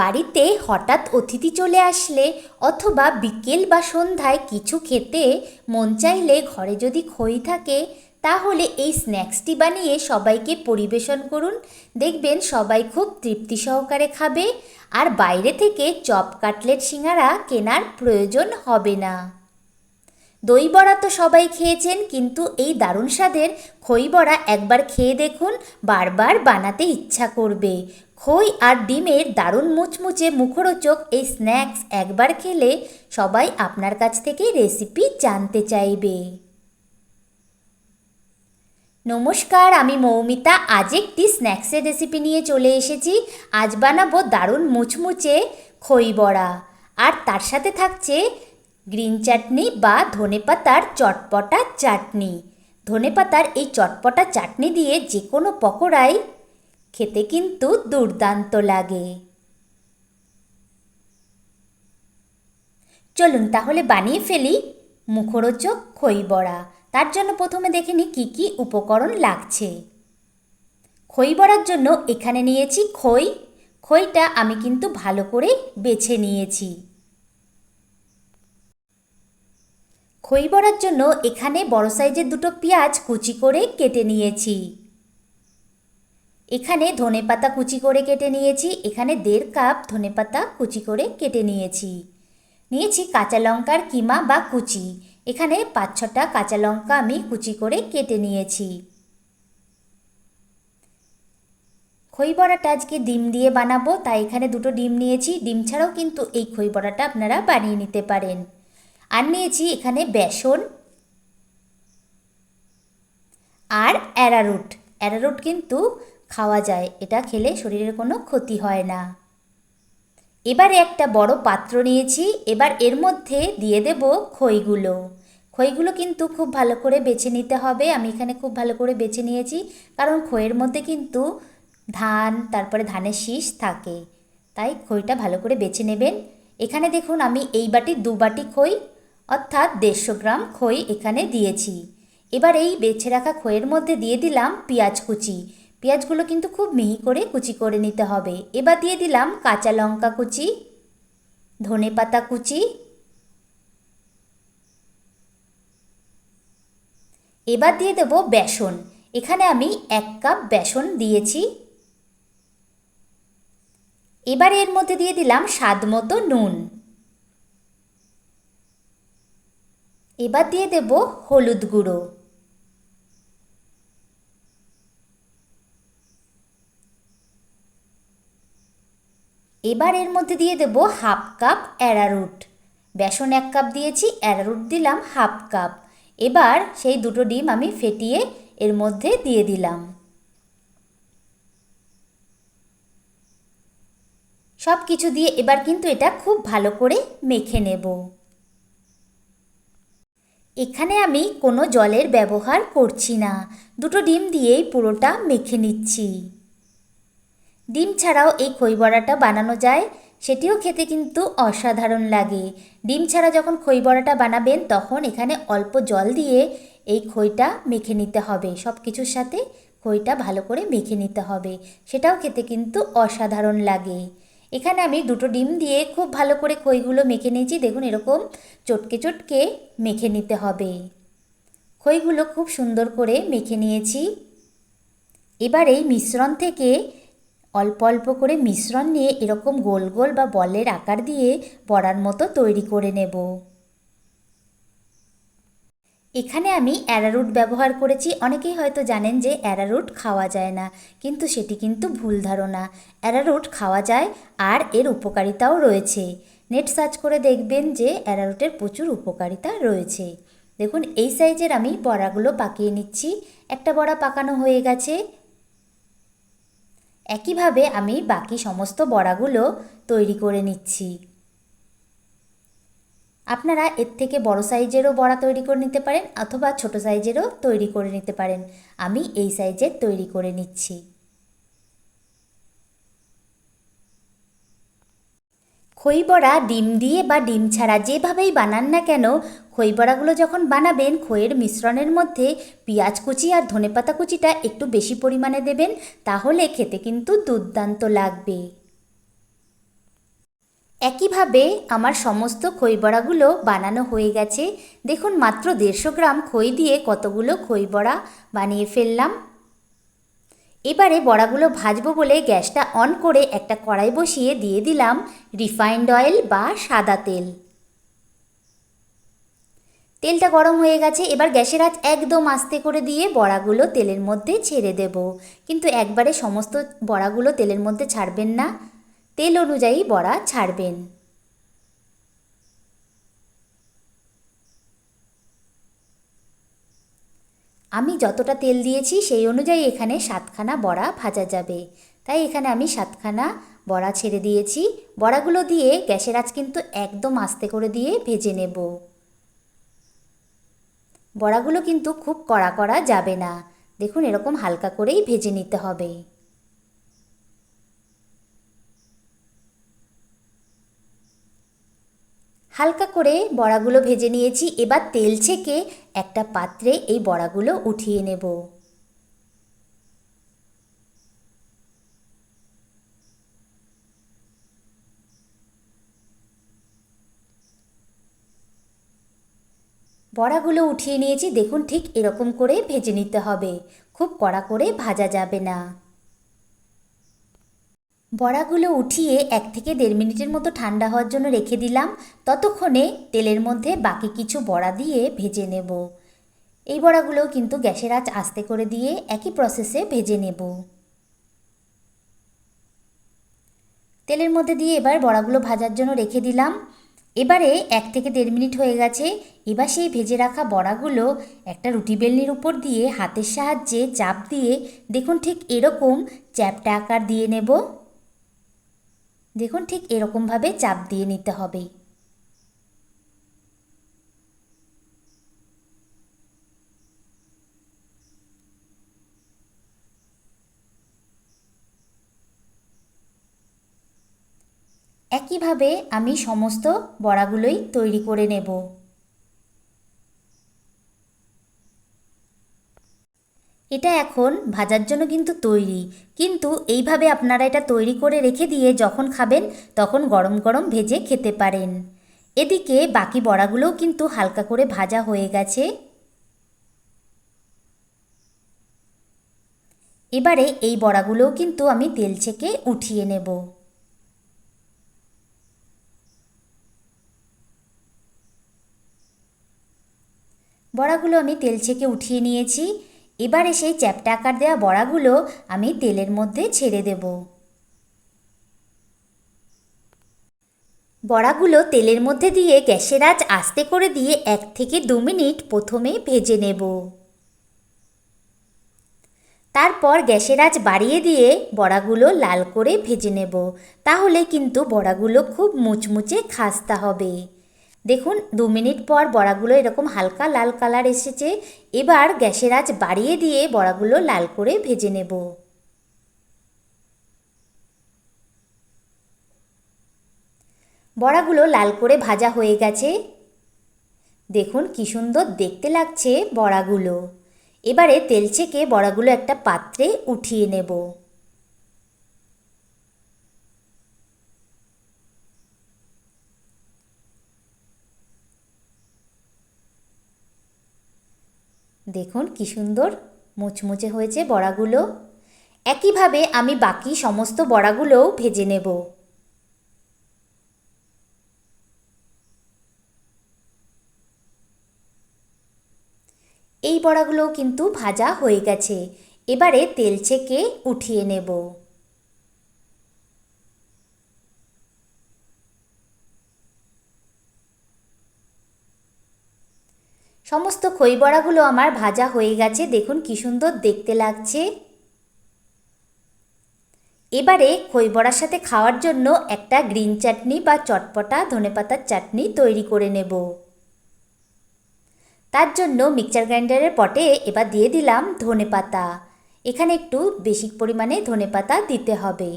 বাড়িতে হঠাৎ অতিথি চলে আসলে অথবা বিকেল বা সন্ধ্যায় কিছু খেতে মন চাইলে ঘরে যদি খই থাকে, তাহলে এই স্ন্যাক্সটি বানিয়ে সবাইকে পরিবেশন করুন। দেখবেন সবাই খুব তৃপ্তি সহকারে খাবে আর বাইরে থেকে চপ, কাটলেট, সিঙ্গারা কেনার প্রয়োজন হবে না। দই বড়া তো সবাই খেয়েছেন, কিন্তু এই দারুণ স্বাদের খই বড়া একবার খেয়ে দেখুন, বারবার বানাতে ইচ্ছা করবে। খই আর ডিমের দারুণ মুচমুচে মুখরোচক এই স্ন্যাক্স একবার খেলে সবাই আপনার কাছ থেকে রেসিপি জানতে চাইবে। নমস্কার, আমি মৌমিতা। আজ একটি স্ন্যাক্সের রেসিপি নিয়ে চলে এসেছি। আজ বানাবো দারুণ মুচমুচে খই বড়া। আর তার সাথে থাকছে গ্রিন চাটনি বা ধনেপাতার চটপটা চাটনি। ধনেপাতার এই চটপটা চাটনি দিয়ে যে কোনো পকোড়াই খেতে কিন্তু দুর্দান্ত লাগে। চলুন তাহলে বানিয়ে ফেলি মুখরোচক খই বড়া তার জন্য প্রথমে দেখে নিই কী কী উপকরণ লাগছে। খই বড়ার জন্য এখানে নিয়েছি খই। খইটা আমি কিন্তু ভালো করে বেছে নিয়েছি। খই বড়ার জন্য এখানে বড় সাইজের দুটো পেঁয়াজ কুচি করে কেটে নিয়েছি। এখানে ধনেপাতা কুচি করে কেটে নিয়েছি, এখানে দেড় কাপ ধনেপাতা কুচি করে কেটে নিয়েছি। নিয়েছি কাঁচা লঙ্কার কিমা বা কুচি, এখানে পাঁচ ছটা কাঁচা লঙ্কা আমি কুচি করে কেটে নিয়েছি। খই বড়াটা আজকে ডিম দিয়ে বানাবো, তাই এখানে দুটো ডিম নিয়েছি, ডিম ছাড়াও কিন্তু এই খই বড়াটা আপনারা বানিয়ে নিতে পারেন। আর নিয়েছি এখানে বেসন আর অ্যারারুট। অ্যারারুট কিন্তু খাওয়া যায়, এটা খেলে শরীরের কোনো ক্ষতি হয় না। এবারে একটা বড় পাত্র নিয়েছি, এবার এর মধ্যে দিয়ে দেব খইগুলো। খইগুলো কিন্তু খুব ভালো করে বেছে নিতে হবে, আমি এখানে খুব ভালো করে বেছে নিয়েছি, কারণ খইয়ের মধ্যে কিন্তু ধান, তারপরে ধানের শীষ থাকে। তাই খইটা ভালো করে বেছে নেবেন। এখানে দেখুন, আমি এই বাটি, দু বাটি খই, অর্থাৎ দেড়শো গ্রাম খই এখানে দিয়েছি। এবার এই বেছে রাখা খইয়ের মধ্যে দিয়ে দিলাম পেঁয়াজ কুচি। পেঁয়াজগুলো কিন্তু খুব মিহি করে কুচি করে নিতে হবে। এবার দিয়ে দিলাম কাঁচা লঙ্কা কুচি, ধনে পাতা কুচি। এবার দিয়ে দেব বেসন। এখানে আমি এক কাপ বেসন দিয়েছি। এবার এর মধ্যে দিয়ে দিলাম স্বাদ মতো নুন। এবার দিয়ে দেব হলুদ গুঁড়ো। এবার এর মধ্যে দিয়ে দেব হাফ কাপ অ্যারারুট। বেসন এক কাপ দিয়েছি, অ্যারারুট দিলাম হাফ কাপ। এবার সেই দুটো ডিম আমি ফেটিয়ে এর মধ্যে দিয়ে দিলাম। সব কিছু দিয়ে এবার কিন্তু এটা খুব ভালো করে মেখে নেব। এখানে আমি কোনো জলের ব্যবহার করছি না। দুটো ডিম দিয়েই পুরোটা মেখে নিচ্ছি। ডিম ছাড়াও এই খই বড়াটা বানানো যায়, সেটিও খেতে কিন্তু অসাধারণ লাগে। ডিম ছাড়া যখন খই বড়াটা বানাবেন, তখন এখানে অল্প জল দিয়ে এই খইটা মেখে নিতে হবে। সব কিছুর সাথে খইটা ভালো করে মেখে নিতে হবে। সেটাও খেতে কিন্তু অসাধারণ লাগে। এখানে আমি দুটো ডিম দিয়ে খুব ভালো করে খইগুলো মেখে নিয়েছি। দেখুন এরকম চটকে চটকে মেখে নিতে হবে। খইগুলো খুব সুন্দর করে মেখে নিয়েছি। এবার এই মিশ্রণ থেকে অল্প অল্প করে মিশ্রণ নিয়ে এরকম গোল গোল বা বলের আকার দিয়ে বড়ার মতো তৈরি করে নেব। এখানে আমি অ্যারারুট ব্যবহার করেছি। অনেকেই হয়তো জানেন যে অ্যারারুট খাওয়া যায় না, কিন্তু সেটি কিন্তু ভুল ধারণা। অ্যারারুট খাওয়া যায় আর এর উপকারিতাও রয়েছে। নেট সার্চ করে দেখবেন যে অ্যারারুটের প্রচুর উপকারিতা রয়েছে। দেখুন, এই সাইজের আমি বড়াগুলো পাকিয়ে নিচ্ছি। একটা বড়া পাকানো হয়ে গেছে। একইভাবে আমি বাকি সমস্ত বড়াগুলো তৈরি করে নিচ্ছি। আপনারা এর থেকে বড় সাইজেরও বড়া তৈরি করে নিতে পারেন, অথবা ছোট সাইজেরও তৈরি করে নিতে পারেন। আমি এই সাইজের তৈরি করে নিচ্ছি। খই বড়া ডিম দিয়ে বা ডিম ছাড়া যেভাবেই বানান না কেন খই বড়াগুলো যখন বানাবেন, খইয়ের মিশ্রণের মধ্যে পেঁয়াজ কুচি আর ধনেপাতা কুচিটা একটু বেশি পরিমাণে দেবেন, তাহলে খেতে কিন্তু দুর্দান্ত লাগবে। একইভাবে আমার সমস্ত খই বড়াগুলো বানানো হয়ে গেছে। দেখুন, মাত্র দেড়শো গ্রাম খই দিয়ে কতগুলো খই বড়া বানিয়ে ফেললাম। এবারে বড়াগুলো ভাজবো বলে গ্যাসটা অন করে একটা কড়াই বসিয়ে দিয়ে দিলাম রিফাইন্ড অয়েল বা সাদা তেল। তেলটা গরম হয়ে গেছে, এবার গ্যাসের আঁচ একদম আস্তে করে দিয়ে বড়াগুলো তেলের মধ্যে ছেড়ে দেব। কিন্তু একবারে সমস্ত বড়াগুলো তেলের মধ্যে ছাড়বেন না, তেল অনুযায়ী বড়া ছাড়বেন। আমি যতটা তেল দিয়েছি সেই অনুযায়ী এখানে সাতখানা বড়া ভাজা যাবে। তাই এখানে আমি সাতখানা বড়া ছেড়ে দিয়েছি। বড়াগুলো দিয়ে গ্যাসের আঁচ কিন্তু একদম আস্তে করে দিয়ে ভেজে নেব। বড়াগুলো কিন্তু খুব কড়া করা যাবে না। দেখুন এরকম হালকা করেই ভেজে নিতে হবে। হালকা করে বড়াগুলো ভেজে নিয়েছি, এবার তেল ছেঁকে একটা পাত্রে এই বড়াগুলো উঠিয়ে নেব। বড়াগুলো উঠিয়ে নিয়েছি, দেখুন ঠিক এরকম করে ভেজে নিতে হবে। খুব কড়া করে ভাজা যাবে না। বড়াগুলো উঠিয়ে এক থেকে দেড় মিনিটের মতো ঠান্ডা হওয়ার জন্য রেখে দিলাম। ততক্ষণে তেলের মধ্যে বাকি কিছু বড়া দিয়ে ভেজে নেব। এই বড়াগুলো কিন্তু গ্যাসের আঁচ আস্তে করে দিয়ে একই প্রসেসে ভেজে নেব। তেলের মধ্যে দিয়ে এবার বড়াগুলো ভাজার জন্য রেখে দিলাম। এবারে এক থেকে দেড় মিনিট হয়ে গেছে। এবার সেই ভেজে রাখা বড়াগুলো একটা রুটি বেলনির উপর দিয়ে হাতের সাহায্যে চাপ দিয়ে দেখুন ঠিক এরকম চ্যাপটা আকার দিয়ে নেব। দেখুন ঠিক এরকমভাবে চাপ দিয়ে নিতে হবে। একইভাবে আমি সমস্ত বড়াগুলোই তৈরি করে নেব। এটা এখন ভাজার জন্য কিন্তু তৈরি। কিন্তু এইভাবে আপনারা এটা তৈরি করে রেখে দিয়ে যখন খাবেন, তখন গরম গরম ভেজে খেতে পারেন। এদিকে বাকি বড়াগুলোও কিন্তু হালকা করে ভাজা হয়ে গেছে। এবারে এই বড়াগুলোও কিন্তু আমি তেল ছেঁকে উঠিয়ে নেব। বড়াগুলো আমি তেল ছেঁকে উঠিয়ে নিয়েছি। এবারে সেই চ্যাপটা আকার দেওয়া বড়াগুলো আমি তেলের মধ্যে ছেড়ে দেব। বড়াগুলো তেলের মধ্যে দিয়ে গ্যাসের আঁচ আস্তে করে দিয়ে এক থেকে দু মিনিট প্রথমে ভেজে নেব। তারপর গ্যাসের আঁচ বাড়িয়ে দিয়ে বড়াগুলো লাল করে ভেজে নেব। তাহলে কিন্তু বড়াগুলো খুব মুচমুচে খাস্তা হবে। দেখুন, দু মিনিট পর বড়াগুলো এরকম হালকা লাল কালার এসেছে। এবার গ্যাসের আঁচ বাড়িয়ে দিয়ে বড়াগুলো লাল করে ভেজে নেব। বড়াগুলো লাল করে ভাজা হয়ে গেছে। দেখুন, কি সুন্দর দেখতে লাগছে বড়াগুলো। এবারে তেল ছেঁকে বড়াগুলো একটা পাত্রে উঠিয়ে নেব। দেখুন কি সুন্দর মুচমুচে হয়েছে বড়াগুলো। একইভাবে আমি বাকি সমস্ত বড়াগুলোও ভেজে নেব। এই বড়াগুলোও কিন্তু ভাজা হয়ে গেছে। এবারে তেল ছেঁকে উঠিয়ে নেব। সমস্ত খই বড়াগুলো আমার ভাজা হয়ে গেছে। দেখুন কি সুন্দর দেখতে লাগছে। এবারে খই বড়ার সাথে খাওয়ার জন্য একটা গ্রিন চাটনি বা চটপটা ধনেপাতার চাটনি তৈরি করে নেব। তার জন্য মিক্সচার গ্রাইন্ডারের পটে এবার দিয়ে দিলাম ধনেপাতা এখানে একটু বেশি পরিমাণে ধনেপাতা দিতে হবে।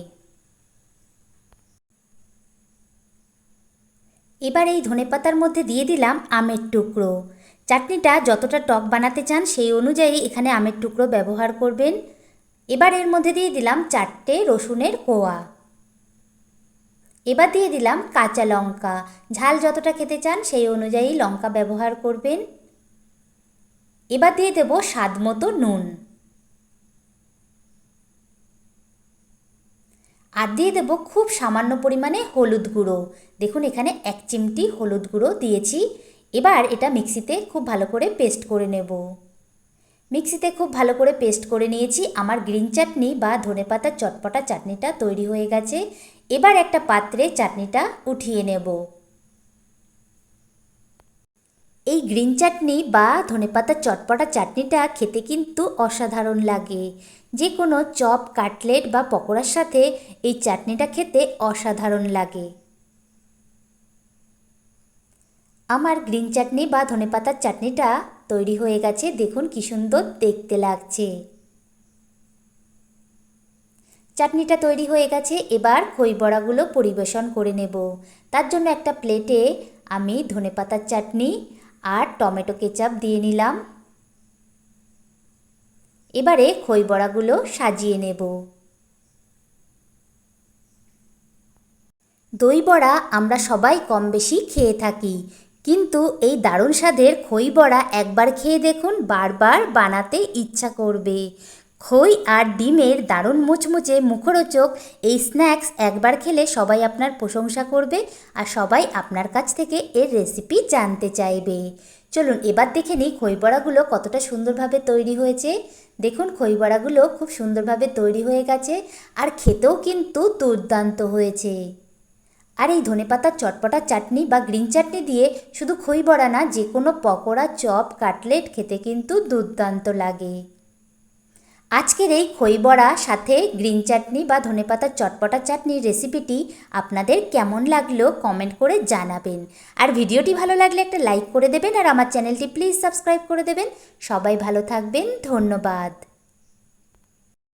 এবার এই ধনেপাতার মধ্যে দিয়ে দিলাম আমের টুকরো। চাটনিটা যতটা টক বানাতে চান সেই অনুযায়ী এখানে আমের টুকরো ব্যবহার করবেন। এবার এর মধ্যে দিয়ে দিলাম চারটে রসুনের কোয়া। এবার দিয়ে দিলাম কাঁচা লঙ্কা। ঝাল যতটা খেতে চান সেই অনুযায়ী লঙ্কা ব্যবহার করবেন। এবার দিয়ে দেব স্বাদ মতো নুন। আর দিয়ে দেব খুব সামান্য পরিমাণে হলুদ গুঁড়ো। দেখুন এখানে এক চিমটি হলুদ গুঁড়ো দিয়েছি। এবার এটা মিক্সিতে খুব ভালো করে পেস্ট করে নেব। মিক্সিতে খুব ভালো করে পেস্ট করে নিয়েছি। আমার গ্রিন চাটনি বা ধনেপাতার চটপটা চাটনিটা তৈরি হয়ে গেছে। এবার একটা পাত্রে চাটনিটা উঠিয়ে নেব। এই গ্রিন চাটনি বা ধনেপাতার চটপটা চাটনিটা খেতে কিন্তু অসাধারণ লাগে। যে কোনো চপ, কাটলেট বা পকোড়ার সাথে এই চাটনিটা খেতে অসাধারণ লাগে। আমার গ্রিন চাটনি বা ধনেপাতার চাটনিটা তৈরি হয়ে গেছে। দেখুন কি সুন্দর দেখতে লাগছে। চাটনিটা তৈরি হয়ে গেছে। এবার খই বড়াগুলো পরিবেশন করে নেব। তার জন্য একটা প্লেটে আমি ধনেপাতার চাটনি আর টমেটো কেচাপ দিয়ে নিলাম। এবারে খই বড়াগুলো সাজিয়ে নেব। দই বড়া আমরা সবাই কম বেশি খেয়ে থাকি। কিন্তু এই দারুণ স্বাদের খই বড়া একবার খেয়ে দেখুন, বারবার বানাতে ইচ্ছা করবে। খই আর ডিমের দারুণ মুচমুচে মুখরোচক এই স্ন্যাক্স একবার খেলে সবাই আপনার প্রশংসা করবে আর সবাই আপনার কাছ থেকে এর রেসিপি জানতে চাইবে। চলুন এবার দেখে নিই খই বড়াগুলো কতটা সুন্দরভাবে তৈরি হয়েছে। দেখুন খই বড়াগুলো খুব সুন্দরভাবে তৈরি হয়ে গেছে আর খেতেও কিন্তু দুর্দান্ত হয়েছে। আর এই ধনেপাতার চটপটা চাটনি বা গ্রিন চাটনি দিয়ে শুধু খই বড়া না, যে কোনো পকোড়া, চপ, কাটলেট খেতে কিন্তু দুর্দান্ত লাগে। আজকের এই খই বড়া সাথে গ্রিন চাটনি বা ধনেপাতার চটপটা চাটনির রেসিপিটি আপনাদের কেমন লাগল কমেন্ট করে জানাবেন। আর ভিডিওটি ভালো লাগলে একটা লাইক করে দেবেন আর আমার চ্যানেলটি প্লিজ সাবস্ক্রাইব করে দেবেন। সবাই ভালো থাকবেন, ধন্যবাদ।